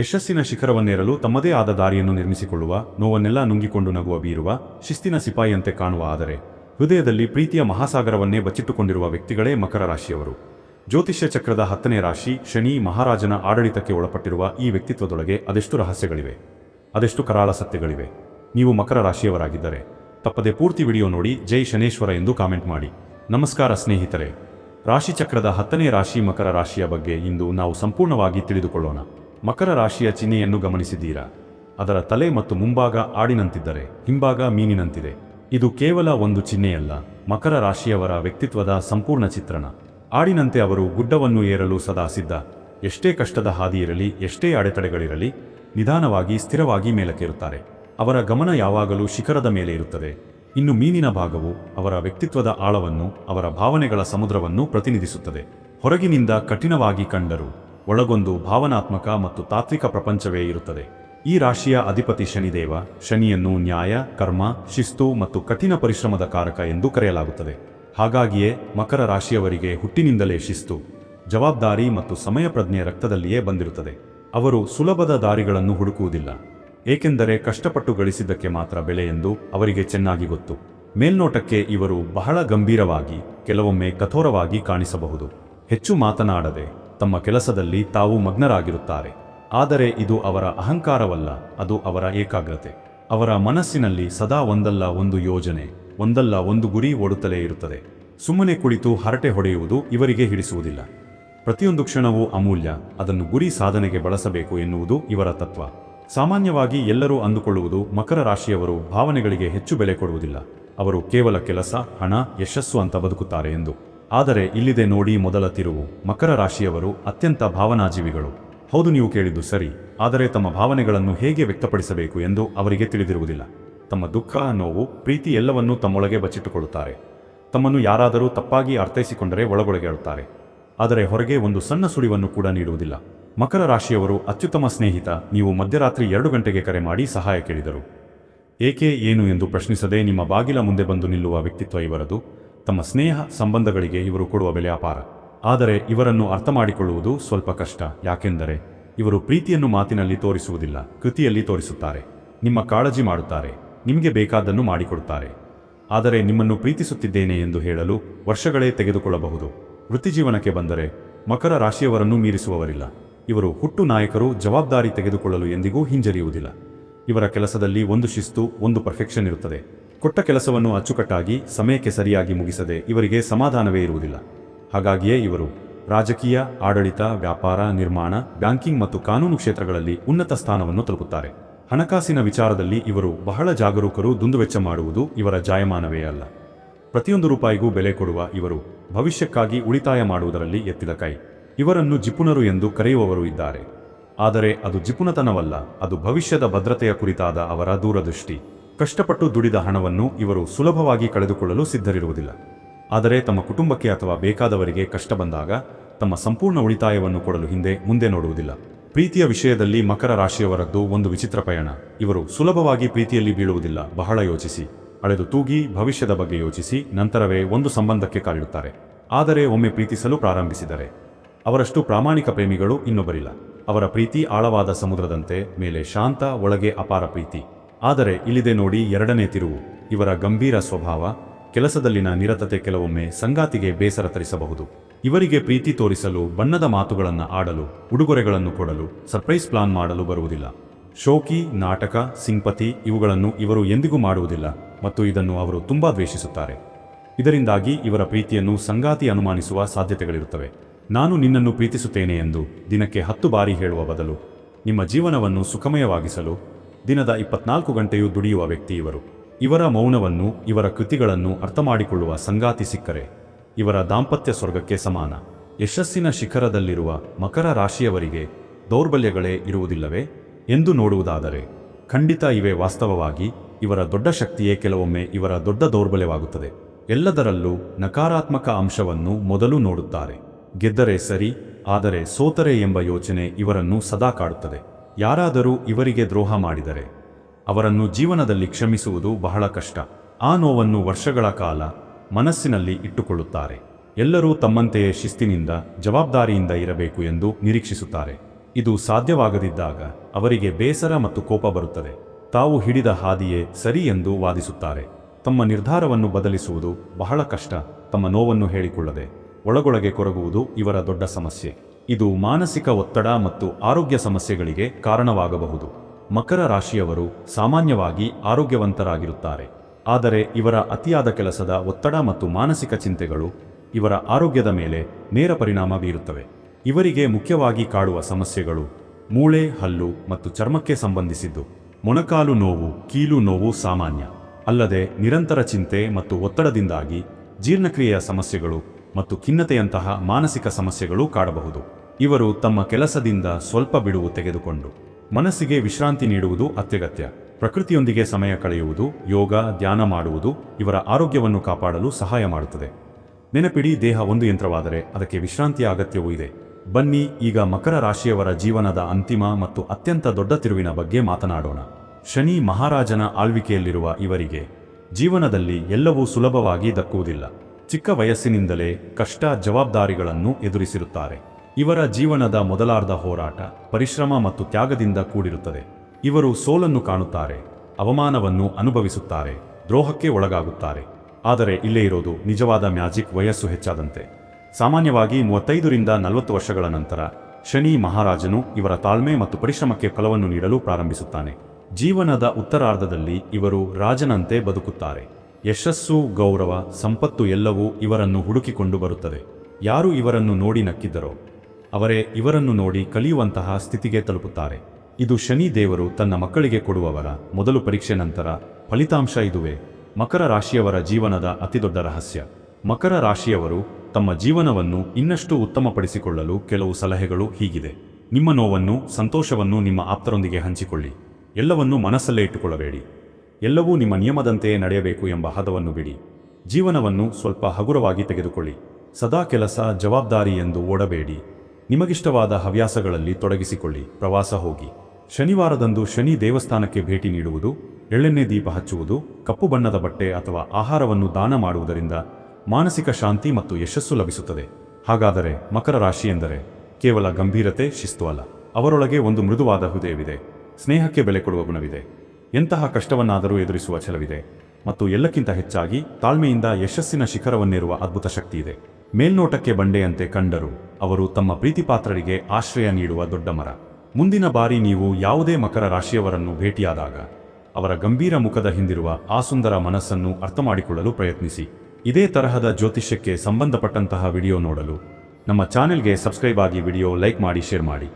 ಯಶಸ್ಸಿನ ಶಿಖರವನ್ನೇರಲು ತಮ್ಮದೇ ಆದ ದಾರಿಯನ್ನು ನಿರ್ಮಿಸಿಕೊಳ್ಳುವ, ನೋವನ್ನೆಲ್ಲ ನುಂಗಿಕೊಂಡು ನಗುವ ಬೀರುವ, ಶಿಸ್ತಿನ ಸಿಪಾಯಿಯಂತೆ ಕಾಣುವ ಆದರೆ, ಹೃದಯದಲ್ಲಿ ಪ್ರೀತಿಯ ಮಹಾಸಾಗರವನ್ನೇ ಬಚ್ಚಿಟ್ಟುಕೊಂಡಿರುವ ವ್ಯಕ್ತಿಗಳೇ ಮಕರ ರಾಶಿಯವರು. ಜ್ಯೋತಿಷ್ಯ ಚಕ್ರದ ಹತ್ತನೇ ರಾಶಿ ಶನಿ ಮಹಾರಾಜನ ಆಡಳಿತಕ್ಕೆ ಒಳಪಟ್ಟಿರುವ ಈ ವ್ಯಕ್ತಿತ್ವದೊಳಗೆ ಅದೆಷ್ಟು ರಹಸ್ಯಗಳಿವೆ? ಅದೆಷ್ಟು ಕರಾಳ ಸತ್ಯಗಳಿವೆ? ನೀವು ಮಕರ ರಾಶಿಯವರಾಗಿದ್ದರೆ, ತಪ್ಪದೆ ಪೂರ್ತಿ ವಿಡಿಯೋ ನೋಡಿ ಜೈ ಶನೇಶ್ವರ ಎಂದು ಕಾಮೆಂಟ್ ಮಾಡಿ. ನಮಸ್ಕಾರ ಸ್ನೇಹಿತರೆ. ರಾಶಿಚಕ್ರದ ಹತ್ತನೇ ರಾಶಿ ಮಕರ ರಾಶಿಯ ಬಗ್ಗೆ ಇಂದು ನಾವು ಸಂಪೂರ್ಣವಾಗಿ ತಿಳಿದುಕೊಳ್ಳೋಣ. ಮಕರ ರಾಶಿಯ ಚಿಹ್ನೆಯನ್ನು ಗಮನಿಸಿದ್ದೀರಾ? ಅದರ ತಲೆ ಮತ್ತು ಮುಂಭಾಗ ಆಡಿನಂತಿದ್ದರೆ, ಹಿಂಭಾಗ ಮೀನಿನಂತಿದೆ. ಇದು ಕೇವಲ ಒಂದು ಚಿಹ್ನೆಯಲ್ಲ, ಮಕರ ರಾಶಿಯವರ ವ್ಯಕ್ತಿತ್ವದ ಸಂಪೂರ್ಣ ಚಿತ್ರಣ. ಆಡಿನಂತೆ ಅವರು ಗುಡ್ಡವನ್ನು ಏರಲು ಸದಾ ಸಿದ್ಧ. ಎಷ್ಟೇ ಕಷ್ಟದ ಹಾದಿ ಇರಲಿ, ಎಷ್ಟೇ ಅಡೆತಡೆಗಳಿರಲಿ, ನಿಧಾನವಾಗಿ, ಸ್ಥಿರವಾಗಿ ಮೇಲಕ್ಕೇರುತ್ತಾರೆ. ಅವರ ಗಮನ ಯಾವಾಗಲೂ ಶಿಖರದ ಮೇಲೆ ಇರುತ್ತದೆ. ಇನ್ನು ಮೀನಿನ ಭಾಗವು ಅವರ ವ್ಯಕ್ತಿತ್ವದ ಆಳವನ್ನು, ಅವರ ಭಾವನೆಗಳ ಸಮುದ್ರವನ್ನು ಪ್ರತಿನಿಧಿಸುತ್ತದೆ. ಹೊರಗಿನಿಂದ ಕಠಿಣವಾಗಿ ಕಂಡರೂ. ಒಳಗೊಂದು ಭಾವನಾತ್ಮಕ ಮತ್ತು ತಾತ್ವಿಕ ಪ್ರಪಂಚವೇ ಇರುತ್ತದೆ. ಈ ರಾಶಿಯ ಅಧಿಪತಿ ಶನಿದೇವ, ಶನಿಯನ್ನು ನ್ಯಾಯ, ಕರ್ಮ, ಶಿಸ್ತು ಮತ್ತು ಕಠಿಣ ಪರಿಶ್ರಮದ ಕಾರಕ ಎಂದು ಕರೆಯಲಾಗುತ್ತದೆ. ಹಾಗಾಗಿಯೇ ಮಕರ ರಾಶಿಯವರಿಗೆ ಹುಟ್ಟಿನಿಂದಲೇ ಶಿಸ್ತು, ಜವಾಬ್ದಾರಿ ಮತ್ತು ಸಮಯ ಪ್ರಜ್ಞೆ ರಕ್ತದಲ್ಲಿಯೇ ಬಂದಿರುತ್ತದೆ. ಅವರು ಸುಲಭದ ದಾರಿಗಳನ್ನು ಹುಡುಕುವುದಿಲ್ಲ. ಏಕೆಂದರೆ ಕಷ್ಟಪಟ್ಟು ಗಳಿಸಿದ್ದಕ್ಕೆ ಮಾತ್ರ ಬೆಲೆ ಎಂದು ಅವರಿಗೆ ಚೆನ್ನಾಗಿ ಗೊತ್ತು. ಮೇಲ್ನೋಟಕ್ಕೆ ಇವರು ಬಹಳ ಗಂಭೀರವಾಗಿ, ಕೆಲವೊಮ್ಮೆ ಕಠೋರವಾಗಿ ಕಾಣಿಸಬಹುದು. ಹೆಚ್ಚು ಮಾತನಾಡದೆ ತಮ್ಮ ಕೆಲಸದಲ್ಲಿ ತಾವು ಮಗ್ನರಾಗಿರುತ್ತಾರೆ. ಆದರೆ ಇದು ಅವರ ಅಹಂಕಾರವಲ್ಲ, ಅದು ಅವರ ಏಕಾಗ್ರತೆ. ಅವರ ಮನಸ್ಸಿನಲ್ಲಿ ಸದಾ ಒಂದಲ್ಲ ಒಂದು ಯೋಜನೆ, ಒಂದಲ್ಲ ಒಂದು ಗುರಿ ಓಡುತ್ತಲೇ ಇರುತ್ತದೆ. ಸುಮ್ಮನೆ ಕುಳಿತು ಹರಟೆ ಹೊಡೆಯುವುದು ಇವರಿಗೆ ಹಿಡಿಸುವುದಿಲ್ಲ. ಪ್ರತಿಯೊಂದು ಕ್ಷಣವೂ ಅಮೂಲ್ಯ, ಅದನ್ನು ಗುರಿ ಸಾಧನೆಗೆ ಬಳಸಬೇಕು ಎನ್ನುವುದು ಇವರ ತತ್ವ. ಸಾಮಾನ್ಯವಾಗಿ ಎಲ್ಲರೂ ಅಂದುಕೊಳ್ಳುವುದು ಮಕರ ರಾಶಿಯವರು ಭಾವನೆಗಳಿಗೆ ಹೆಚ್ಚು ಬೆಲೆ ಕೊಡುವುದಿಲ್ಲ. ಅವರು ಕೇವಲ ಕೆಲಸ, ಹಣ, ಯಶಸ್ಸು ಅಂತ ಬದುಕುತ್ತಾರೆ ಎಂದು. ಆದರೆ ಇಲ್ಲಿದೆ ನೋಡಿ ಮೊದಲ ತಿರುವು. ಮಕರ ರಾಶಿಯವರು ಅತ್ಯಂತ ಭಾವನಾಜೀವಿಗಳು. ಹೌದು ನೀವು ಕೇಳಿದ್ದು ಸರಿ, ಆದರೆ ತಮ್ಮ ಭಾವನೆಗಳನ್ನು ಹೇಗೆ ವ್ಯಕ್ತಪಡಿಸಬೇಕು ಎಂದು ಅವರಿಗೆ ತಿಳಿದಿರುವುದಿಲ್ಲ. ತಮ್ಮ ದುಃಖ, ನೋವು, ಪ್ರೀತಿ ಎಲ್ಲವನ್ನೂ ತಮ್ಮೊಳಗೆ ಬಚ್ಚಿಟ್ಟುಕೊಳ್ಳುತ್ತಾರೆ. ತಮ್ಮನ್ನು ಯಾರಾದರೂ ತಪ್ಪಾಗಿ ಅರ್ಥೈಸಿಕೊಂಡರೆ ಒಳಗೊಳಗೆ ಅಳುತ್ತಾರೆ ಆದರೆ ಹೊರಗೆ ಒಂದು ಸಣ್ಣ ಸುಳಿವನ್ನು ಕೂಡ ನೀಡುವುದಿಲ್ಲ. ಮಕರ ರಾಶಿಯವರು ಅತ್ಯುತ್ತಮ ಸ್ನೇಹಿತ, ನೀವು ಮಧ್ಯರಾತ್ರಿ ಎರಡು ಗಂಟೆಗೆ ಕರೆ ಮಾಡಿ ಸಹಾಯ ಕೇಳಿದರು. ಏಕೆ, ಏನು ಎಂದು ಪ್ರಶ್ನಿಸದೆ ನಿಮ್ಮ ಬಾಗಿಲ ಮುಂದೆ ಬಂದು ನಿಲ್ಲುವ ವ್ಯಕ್ತಿತ್ವ ಇವರದು? ತಮ್ಮ ಸ್ನೇಹ ಸಂಬಂಧಗಳಿಗೆ ಇವರು ಕೊಡುವ ಬೆಲೆ ಅಪಾರ. ಆದರೆ ಇವರನ್ನು ಅರ್ಥ ಮಾಡಿಕೊಳ್ಳುವುದು ಸ್ವಲ್ಪ ಕಷ್ಟ. ಯಾಕೆಂದರೆ ಇವರು ಪ್ರೀತಿಯನ್ನು ಮಾತಿನಲ್ಲಿ ತೋರಿಸುವುದಿಲ್ಲ, ಕೃತಿಯಲ್ಲಿ ತೋರಿಸುತ್ತಾರೆ. ನಿಮ್ಮ ಕಾಳಜಿ ಮಾಡುತ್ತಾರೆ, ನಿಮಗೆ ಬೇಕಾದ್ದನ್ನು ಮಾಡಿಕೊಡುತ್ತಾರೆ. ಆದರೆ ನಿಮ್ಮನ್ನು ಪ್ರೀತಿಸುತ್ತಿದ್ದೇನೆ ಎಂದು ಹೇಳಲು ವರ್ಷಗಳೇ ತೆಗೆದುಕೊಳ್ಳಬಹುದು. ವೃತ್ತಿಜೀವನಕ್ಕೆ ಬಂದರೆ ಮಕರ ರಾಶಿಯವರನ್ನು ಮೀರಿಸುವವರಿಲ್ಲ. ಇವರು ಹುಟ್ಟು ನಾಯಕರು ಜವಾಬ್ದಾರಿ ತೆಗೆದುಕೊಳ್ಳಲು ಎಂದಿಗೂ ಹಿಂಜರಿಯುವುದಿಲ್ಲ. ಇವರ ಕೆಲಸದಲ್ಲಿ ಒಂದು ಶಿಸ್ತು, ಒಂದು ಪರ್ಫೆಕ್ಷನ್ ಇರುತ್ತದೆ. ಕೊಟ್ಟ ಕೆಲಸವನ್ನು ಅಚ್ಚುಕಟ್ಟಾಗಿ, ಸಮಯಕ್ಕೆ ಸರಿಯಾಗಿ ಮುಗಿಸದೆ ಇವರಿಗೆ ಸಮಾಧಾನವೇ ಇರುವುದಿಲ್ಲ. ಹಾಗಾಗಿಯೇ ಇವರು ರಾಜಕೀಯ, ಆಡಳಿತ, ವ್ಯಾಪಾರ, ನಿರ್ಮಾಣ, ಬ್ಯಾಂಕಿಂಗ್ ಮತ್ತು ಕಾನೂನು ಕ್ಷೇತ್ರಗಳಲ್ಲಿ ಉನ್ನತ ಸ್ಥಾನವನ್ನು ತಲುಪುತ್ತಾರೆ. ಹಣಕಾಸಿನ ವಿಚಾರದಲ್ಲಿ ಇವರು ಬಹಳ ಜಾಗರೂಕರು, ದುಂದುವೆಚ್ಚ ಮಾಡುವುದು ಇವರ ಜಾಯಮಾನವೇ ಅಲ್ಲ. ಪ್ರತಿಯೊಂದು ರೂಪಾಯಿಗೂ ಬೆಲೆ ಕೊಡುವ ಇವರು ಭವಿಷ್ಯಕ್ಕಾಗಿ ಉಳಿತಾಯ ಮಾಡುವುದರಲ್ಲಿ ಎತ್ತಿದ ಕೈ. ಇವರನ್ನು ಜಿಪುಣರು ಎಂದು ಕರೆಯುವವರು ಇದ್ದಾರೆ. ಆದರೆ ಅದು ಜಿಪುಣತನವಲ್ಲ, ಅದು ಭವಿಷ್ಯದ ಭದ್ರತೆಯ ಕುರಿತಾದ ಅವರ ದೂರದೃಷ್ಟಿ. ಕಷ್ಟಪಟ್ಟು ದುಡಿದ ಹಣವನ್ನು ಇವರು ಸುಲಭವಾಗಿ ಕಳೆದುಕೊಳ್ಳಲು ಸಿದ್ಧರಿರುವುದಿಲ್ಲ. ಆದರೆ ತಮ್ಮ ಕುಟುಂಬಕ್ಕೆ ಅಥವಾ ಬೇಕಾದವರಿಗೆ ಕಷ್ಟ ಬಂದಾಗ ತಮ್ಮ ಸಂಪೂರ್ಣ ಉಳಿತಾಯವನ್ನು ಕೊಡಲು ಹಿಂದೆ ಮುಂದೆ ನೋಡುವುದಿಲ್ಲ. ಪ್ರೀತಿಯ ವಿಷಯದಲ್ಲಿ ಮಕರ ರಾಶಿಯವರದ್ದು ಒಂದು ವಿಚಿತ್ರ ಪಯಣ. ಇವರು ಸುಲಭವಾಗಿ ಪ್ರೀತಿಯಲ್ಲಿ ಬೀಳುವುದಿಲ್ಲ. ಬಹಳ ಯೋಚಿಸಿ. ಅಳೆದು ತೂಗಿ ಭವಿಷ್ಯದ ಬಗ್ಗೆ ಯೋಚಿಸಿ, ನಂತರವೇ ಒಂದು ಸಂಬಂಧಕ್ಕೆ ಕಾಲಿಡುತ್ತಾರೆ. ಆದರೆ ಒಮ್ಮೆ ಪ್ರೀತಿಸಲು ಪ್ರಾರಂಭಿಸಿದರೆ. ಅವರಷ್ಟು ಪ್ರಾಮಾಣಿಕ ಪ್ರೇಮಿಗಳು ಇನ್ನೊಬ್ಬರಿಲ್ಲ. ಅವರ ಪ್ರೀತಿ ಆಳವಾದ ಸಮುದ್ರದಂತೆ, ಮೇಲೆ ಶಾಂತ, ಒಳಗೆ ಅಪಾರ ಪ್ರೀತಿ. ಆದರೆ ಇಲ್ಲಿದೆ ನೋಡಿ ಎರಡನೇ ತಿರುವು. ಇವರ ಗಂಭೀರ ಸ್ವಭಾವ, ಕೆಲಸದಲ್ಲಿನ ನಿರತತೆ ಕೆಲವೊಮ್ಮೆ ಸಂಗಾತಿಗೆ ಬೇಸರ ತರಿಸಬಹುದು. ಇವರಿಗೆ ಪ್ರೀತಿ ತೋರಿಸಲು, ಬಣ್ಣದ ಮಾತುಗಳನ್ನು ಆಡಲು, ಉಡುಗೊರೆಗಳನ್ನು ಕೊಡಲು, ಸರ್ಪ್ರೈಸ್ ಪ್ಲಾನ್ ಮಾಡಲು ಬರುವುದಿಲ್ಲ. ಶೋಕಿ, ನಾಟಕ, ಸಿಂಪತಿ ಇವುಗಳನ್ನು ಇವರು ಎಂದಿಗೂ ಮಾಡುವುದಿಲ್ಲ ಮತ್ತು ಇದನ್ನು ಅವರು ತುಂಬಾ ದ್ವೇಷಿಸುತ್ತಾರೆ. ಇದರಿಂದಾಗಿ ಇವರ ಪ್ರೀತಿಯನ್ನು ಸಂಗಾತಿ ಅನುಮಾನಿಸುವ ಸಾಧ್ಯತೆಗಳಿರುತ್ತವೆ. ನಾನು ನಿನ್ನನ್ನು ಪ್ರೀತಿಸುತ್ತೇನೆ ಎಂದು ದಿನಕ್ಕೆ ಹತ್ತು ಬಾರಿ ಹೇಳುವ ಬದಲು ನಿಮ್ಮ ಜೀವನವನ್ನು ಸುಖಮಯವಾಗಿಸಲು ದಿನದ ಇಪ್ಪತ್ನಾಲ್ಕು ಗಂಟೆಯೂ ದುಡಿಯುವ ವ್ಯಕ್ತಿ ಇವರು. ಇವರ ಮೌನವನ್ನು, ಇವರ ಕೃತಿಗಳನ್ನು ಅರ್ಥಮಾಡಿಕೊಳ್ಳುವ ಸಂಗಾತಿ ಸಿಕ್ಕರೆ. ಇವರ ದಾಂಪತ್ಯ ಸ್ವರ್ಗಕ್ಕೆ ಸಮಾನ. ಯಶಸ್ಸಿನ ಶಿಖರದಲ್ಲಿರುವ ಮಕರ ರಾಶಿಯವರಿಗೆ ದೌರ್ಬಲ್ಯಗಳೇ ಇರುವುದಿಲ್ಲವೇ? ಎಂದು ನೋಡುವುದಾದರೆ, ಖಂಡಿತ ಇವೆ ವಾಸ್ತವವಾಗಿ ಇವರ ದೊಡ್ಡ ಶಕ್ತಿಯೇ ಕೆಲವೊಮ್ಮೆ ಇವರ ದೊಡ್ಡ ದೌರ್ಬಲ್ಯವಾಗುತ್ತದೆ. ಎಲ್ಲದರಲ್ಲೂ ನಕಾರಾತ್ಮಕ ಅಂಶವನ್ನು ಮೊದಲು ನೋಡುತ್ತಾರೆ. ಗೆದ್ದರೆ ಸರಿ, ಆದರೆ ಸೋತರೆ ಎಂಬ ಯೋಚನೆ ಇವರನ್ನು ಸದಾ ಕಾಡುತ್ತದೆ. ಯಾರಾದರೂ ಇವರಿಗೆ ದ್ರೋಹ ಮಾಡಿದರೆ ಅವರನ್ನು ಜೀವನದಲ್ಲಿ ಕ್ಷಮಿಸುವುದು ಬಹಳ ಕಷ್ಟ. ಆ ನೋವನ್ನು ವರ್ಷಗಳ ಕಾಲ ಮನಸ್ಸಿನಲ್ಲಿ ಇಟ್ಟುಕೊಳ್ಳುತ್ತಾರೆ. ಎಲ್ಲರೂ ತಮ್ಮಂತೆಯೇ ಶಿಸ್ತಿನಿಂದ, ಜವಾಬ್ದಾರಿಯಿಂದ ಇರಬೇಕು ಎಂದು ನಿರೀಕ್ಷಿಸುತ್ತಾರೆ. ಇದು ಸಾಧ್ಯವಾಗದಿದ್ದಾಗ ಅವರಿಗೆ ಬೇಸರ ಮತ್ತು ಕೋಪ ಬರುತ್ತದೆ. ತಾವು ಹಿಡಿದ ಹಾದಿಯೇ ಸರಿ ಎಂದು ವಾದಿಸುತ್ತಾರೆ. ತಮ್ಮ ನಿರ್ಧಾರವನ್ನು ಬದಲಿಸುವುದು ಬಹಳ ಕಷ್ಟ. ತಮ್ಮ ನೋವನ್ನು ಹೇಳಿಕೊಳ್ಳದೆ ಒಳಗೊಳಗೆ ಕೊರಗುವುದು ಇವರ ದೊಡ್ಡ ಸಮಸ್ಯೆ. ಇದು ಮಾನಸಿಕ ಒತ್ತಡ ಮತ್ತು ಆರೋಗ್ಯ ಸಮಸ್ಯೆಗಳಿಗೆ ಕಾರಣವಾಗಬಹುದು. ಮಕರ ರಾಶಿಯವರು ಸಾಮಾನ್ಯವಾಗಿ ಆರೋಗ್ಯವಂತರಾಗಿರುತ್ತಾರೆ. ಆದರೆ ಇವರ ಅತಿಯಾದ ಕೆಲಸದ ಒತ್ತಡ ಮತ್ತು ಮಾನಸಿಕ ಚಿಂತೆಗಳು ಇವರ ಆರೋಗ್ಯದ ಮೇಲೆ ನೇರ ಪರಿಣಾಮ ಬೀರುತ್ತವೆ. ಇವರಿಗೆ ಮುಖ್ಯವಾಗಿ ಕಾಡುವ ಸಮಸ್ಯೆಗಳು ಮೂಳೆ, ಹಲ್ಲು ಮತ್ತು ಚರ್ಮಕ್ಕೆ ಸಂಬಂಧಿಸಿದ್ದು. ಮೊಣಕಾಲು ನೋವು, ಕೀಲು ನೋವು ಸಾಮಾನ್ಯ. ಅಲ್ಲದೆ ನಿರಂತರ ಚಿಂತೆ ಮತ್ತು ಒತ್ತಡದಿಂದಾಗಿ ಜೀರ್ಣಕ್ರಿಯೆಯ ಸಮಸ್ಯೆಗಳು ಮತ್ತು ಖಿನ್ನತೆಯಂತಹ ಮಾನಸಿಕ ಸಮಸ್ಯೆಗಳು ಕಾಡಬಹುದು. ಇವರು ತಮ್ಮ ಕೆಲಸದಿಂದ ಸ್ವಲ್ಪ ಬಿಡುವು ತೆಗೆದುಕೊಂಡು ಮನಸ್ಸಿಗೆ ವಿಶ್ರಾಂತಿ ನೀಡುವುದು ಅತ್ಯಗತ್ಯ. ಪ್ರಕೃತಿಯೊಂದಿಗೆ ಸಮಯ ಕಳೆಯುವುದು, ಯೋಗ, ಧ್ಯಾನ ಮಾಡುವುದು ಇವರ ಆರೋಗ್ಯವನ್ನು ಕಾಪಾಡಲು ಸಹಾಯ ಮಾಡುತ್ತದೆ. ನೆನಪಿಡಿ, ದೇಹ ಒಂದು ಯಂತ್ರವಾದರೆ ಅದಕ್ಕೆ ವಿಶ್ರಾಂತಿಯ ಅಗತ್ಯವೂ ಇದೆ. ಬನ್ನಿ, ಈಗ ಮಕರ ರಾಶಿಯವರ ಜೀವನದ ಅಂತಿಮ ಮತ್ತು ಅತ್ಯಂತ ದೊಡ್ಡ ತಿರುವಿನ ಬಗ್ಗೆ ಮಾತನಾಡೋಣ. ಶನಿ ಮಹಾರಾಜನ ಆಳ್ವಿಕೆಯಲ್ಲಿರುವ ಇವರಿಗೆ ಜೀವನದಲ್ಲಿ ಎಲ್ಲವೂ ಸುಲಭವಾಗಿ ದಕ್ಕುವುದಿಲ್ಲ. ಚಿಕ್ಕ ವಯಸ್ಸಿನಿಂದಲೇ ಕಷ್ಟ ಜವಾಬ್ದಾರಿಗಳನ್ನು ಎದುರಿಸಿರುತ್ತಾರೆ. ಇವರ ಜೀವನದ ಮೊದಲಾರ್ಧ ಹೋರಾಟ ಪರಿಶ್ರಮ ಮತ್ತು ತ್ಯಾಗದಿಂದ ಕೂಡಿರುತ್ತದೆ. ಇವರು ಸೋಲನ್ನು ಕಾಣುತ್ತಾರೆ, ಅವಮಾನವನ್ನು ಅನುಭವಿಸುತ್ತಾರೆ, ದ್ರೋಹಕ್ಕೆ ಒಳಗಾಗುತ್ತಾರೆ. ಆದರೆ ಇಲ್ಲೇ ಇರೋದು ನಿಜವಾದ ಮ್ಯಾಜಿಕ್ ವಯಸ್ಸು ಹೆಚ್ಚಾದಂತೆ. ಸಾಮಾನ್ಯವಾಗಿ ಮೂವತ್ತೈದರಿಂದ ನಲವತ್ತು ವರ್ಷಗಳ ನಂತರ ಶನಿ ಮಹಾರಾಜನು ಇವರ ತಾಳ್ಮೆ ಮತ್ತು ಪರಿಶ್ರಮಕ್ಕೆ ಫಲವನ್ನು ನೀಡಲು ಪ್ರಾರಂಭಿಸುತ್ತಾನೆ. ಜೀವನದ ಉತ್ತರಾರ್ಧದಲ್ಲಿ ಇವರು ರಾಜನಂತೆ ಬದುಕುತ್ತಾರೆ. ಯಶಸ್ಸು, ಗೌರವ, ಸಂಪತ್ತು ಎಲ್ಲವೂ ಇವರನ್ನು ಹುಡುಕಿಕೊಂಡು ಬರುತ್ತದೆ. ಯಾರು ಇವರನ್ನು ನೋಡಿ ನಕ್ಕಿದ್ದರೋ ಅವರೇ ಇವರನ್ನು ನೋಡಿ ಕಲಿಯುವಂತಹ ಸ್ಥಿತಿಗೆ ತಲುಪುತ್ತಾರೆ. ಇದು ಶನಿ ದೇವರು ತನ್ನ ಮಕ್ಕಳಿಗೆ ಕೊಡುವವರ ಮೊದಲು ಪರೀಕ್ಷೆ ನಂತರ ಫಲಿತಾಂಶ ಇದುವೇ. ಮಕರ ರಾಶಿಯವರ ಜೀವನದ ಅತಿದೊಡ್ಡ ರಹಸ್ಯ. ಮಕರ ರಾಶಿಯವರು ತಮ್ಮ ಜೀವನವನ್ನು ಇನ್ನಷ್ಟು ಉತ್ತಮಪಡಿಸಿಕೊಳ್ಳಲು ಕೆಲವು ಸಲಹೆಗಳು ಹೀಗಿದೆ. ನಿಮ್ಮ ನೋವನ್ನು, ಸಂತೋಷವನ್ನು ನಿಮ್ಮ ಆಪ್ತರೊಂದಿಗೆ ಹಂಚಿಕೊಳ್ಳಿ. ಎಲ್ಲವನ್ನೂ ಮನಸ್ಸಲ್ಲೇ ಇಟ್ಟುಕೊಳ್ಳಬೇಡಿ. ಎಲ್ಲವೂ ನಿಮ್ಮ ನಿಯಮದಂತೆಯೇ ನಡೆಯಬೇಕು ಎಂಬ ಹದವನ್ನು ಬಿಡಿ. ಜೀವನವನ್ನು ಸ್ವಲ್ಪ ಹಗುರವಾಗಿ ತೆಗೆದುಕೊಳ್ಳಿ. ಸದಾ ಕೆಲಸ ಜವಾಬ್ದಾರಿ ಎಂದು ಓಡಬೇಡಿ. ನಿಮಗಿಷ್ಟವಾದ ಹವ್ಯಾಸಗಳಲ್ಲಿ ತೊಡಗಿಸಿಕೊಳ್ಳಿ. ಪ್ರವಾಸ ಹೋಗಿ. ಶನಿವಾರದಂದು ಶನಿ ದೇವಸ್ಥಾನಕ್ಕೆ ಭೇಟಿ ನೀಡುವುದು, ಎಳ್ಳೆಣ್ಣೆ ದೀಪ ಹಚ್ಚುವುದು, ಕಪ್ಪು ಬಣ್ಣದ ಬಟ್ಟೆ ಅಥವಾ ಆಹಾರವನ್ನು ದಾನ ಮಾಡುವುದರಿಂದ ಮಾನಸಿಕ ಶಾಂತಿ ಮತ್ತು ಯಶಸ್ಸು ಲಭಿಸುತ್ತದೆ. ಹಾಗಾದರೆ ಮಕರ ರಾಶಿ ಎಂದರೆ ಕೇವಲ ಗಂಭೀರತೆ, ಶಿಸ್ತು ಅಲ್ಲ. ಅವರೊಳಗೆ ಒಂದು ಮೃದುವಾದ ಹೃದಯವಿದೆ. ಸ್ನೇಹಕ್ಕೆ ಬೆಲೆ ಕೊಡುವ ಗುಣವಿದೆ. ಎಂತಹ ಕಷ್ಟವನ್ನಾದರೂ ಎದುರಿಸುವ ಛಲವಿದೆ. ಮತ್ತು ಎಲ್ಲಕ್ಕಿಂತ ಹೆಚ್ಚಾಗಿ ತಾಳ್ಮೆಯಿಂದ ಯಶಸ್ಸಿನ ಶಿಖರವನ್ನೇರುವ ಅದ್ಭುತ ಶಕ್ತಿ ಇದೆ ಮೇಲ್ನೋಟಕ್ಕೆ ಬಂಡೆಯಂತೆ ಕಂಡರು. ಅವರು ತಮ್ಮ ಪ್ರೀತಿಪಾತ್ರರಿಗೆ ಆಶ್ರಯ ನೀಡುವ ದೊಡ್ಡ ಮರ. ಮುಂದಿನ ಬಾರಿ ನೀವು ಯಾವುದೇ ಮಕರ ರಾಶಿಯವರನ್ನು ಭೇಟಿಯಾದಾಗ, ಅವರ ಗಂಭೀರ ಮುಖದ ಹಿಂದಿರುವ ಆ ಸುಂದರ ಮನಸ್ಸನ್ನು ಅರ್ಥಮಾಡಿಕೊಳ್ಳಲು ಪ್ರಯತ್ನಿಸಿ. ಇದೇ ತರಹದ ಜ್ಯೋತಿಷ್ಯಕ್ಕೆ ಸಂಬಂಧಪಟ್ಟಂತಹ ವಿಡಿಯೋ ನೋಡಲು ನಮ್ಮ ಚಾನೆಲ್ಗೆ ಸಬ್ಸ್ಕ್ರೈಬ್ ಆಗಿ ವಿಡಿಯೋ ಲೈಕ್ ಮಾಡಿ, ಶೇರ್ ಮಾಡಿ.